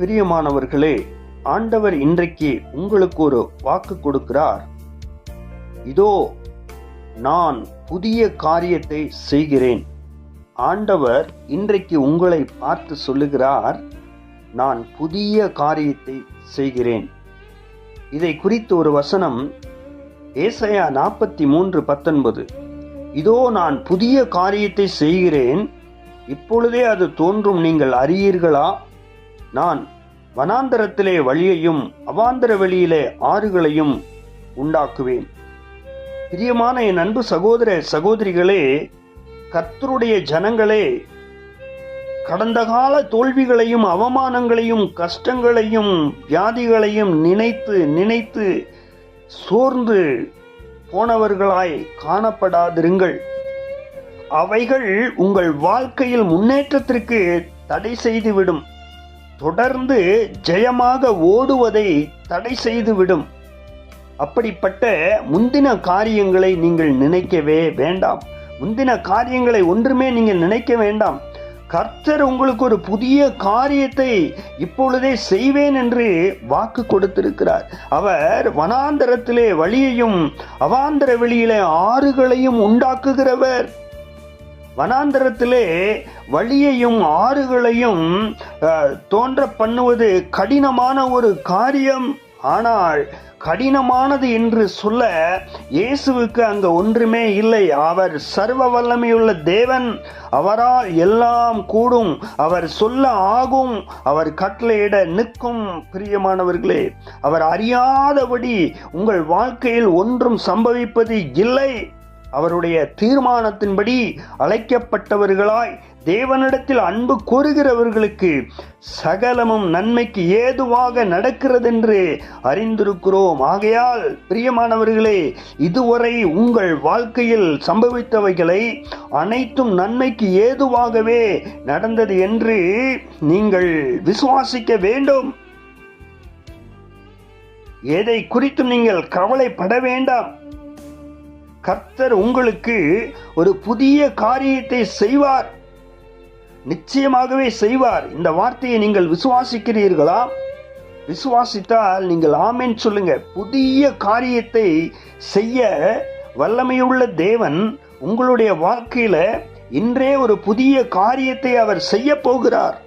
பிரியமானவர்களே ஆண்டவர் இன்றைக்கு உங்களுக்கு ஒரு வாக்கு கொடுக்கிறார். இதோ நான் புதிய காரியத்தை செய்கிறேன். ஆண்டவர் இன்றைக்கு உங்களை பார்த்து சொல்லுகிறார் நான் புதிய காரியத்தை செய்கிறேன். இதை குறித்து ஒரு வசனம் ஏசையா நாற்பத்தி மூன்று பத்தொன்பது. இதோ நான் புதிய காரியத்தை செய்கிறேன். இப்பொழுதே அது தோன்றும் நீங்கள் அறியீர்களா? நான் வனாந்தரத்திலே வழியையும் அவாந்தர வெளியிலே ஆறுகளையும் உண்டாக்குவேன். பிரியமான என் அன்பு சகோதர சகோதரிகளே கர்த்தருடைய ஜனங்களே கடந்த கால தோல்விகளையும் அவமானங்களையும் கஷ்டங்களையும் வியாதிகளையும் நினைத்து நினைத்து சோர்ந்து போனவர்களாய் காணப்படாதிருங்கள். அவைகள் உங்கள் வாழ்க்கையில் முன்னேற்றத்திற்கு தடை செய்துவிடும். தொடர்ந்து ஜெயமாக ஓடுவதை தடை செய்துவிடும். அப்படிப்பட்ட முந்தின காரியங்களை நீங்கள் நினைக்கவே வேண்டாம். முந்தின காரியங்களை ஒன்றுமே நீங்கள் நினைக்க வேண்டாம். கர்த்தர் உங்களுக்கு ஒரு புதிய காரியத்தை இப்பொழுதே செய்வேன் என்று வாக்கு கொடுத்திருக்கிறார். அவர் வனாந்தரத்திலே வழியையும் அவாந்தர வெளியிலே ஆறுகளையும் உண்டாக்குகிறவர். வனாந்தரத்திலே வழியையும் ஆறுகளையும் தோன்ற பண்ணுவது கடினமான ஒரு காரியம். ஆனால் கடினமானது என்று சொல்ல இயேசுவுக்கு அங்கு ஒன்றுமே இல்லை. அவர் சர்வ வல்லமையுள்ள தேவன். அவரால் எல்லாம் கூடும். அவர் சொல்ல ஆகும். அவர் கட்டளையிட நிற்கும். பிரியமானவர்களே அவர் அறியாதபடி உங்கள் வாழ்க்கையில் ஒன்றும் சம்பவிப்பது இல்லை. அவருடைய தீர்மானத்தின்படி அழைக்கப்பட்டவர்களாய் தேவனிடத்தில் அன்பு கூறுகிறவர்களுக்கு சகலமும் நன்மைக்கு ஏதுவாக நடக்கிறதென்று அறிந்திருக்கிறோம். ஆகையால் பிரியமானவர்களே இதுவரை உங்கள் வாழ்க்கையில் சம்பவித்தவைகளை அனைத்தும் நன்மைக்கு ஏதுவாகவே நடந்தது என்று நீங்கள் விசுவாசிக்க வேண்டும். எதை குறித்தும் நீங்கள் கவலைப்பட வேண்டாம். கர்த்தர் உங்களுக்கு ஒரு புதிய காரியத்தை செய்வார். நிச்சயமாகவே செய்வார். இந்த வார்த்தையை நீங்கள் விசுவாசிக்கிறீர்களா? விசுவாசித்தால் நீங்கள் ஆமேன் சொல்லுங்க. புதிய காரியத்தை செய்ய வல்லமையுள்ள தேவன் உங்களுடைய வாழ்க்கையில இன்றே ஒரு புதிய காரியத்தை அவர் செய்ய போகிறார்.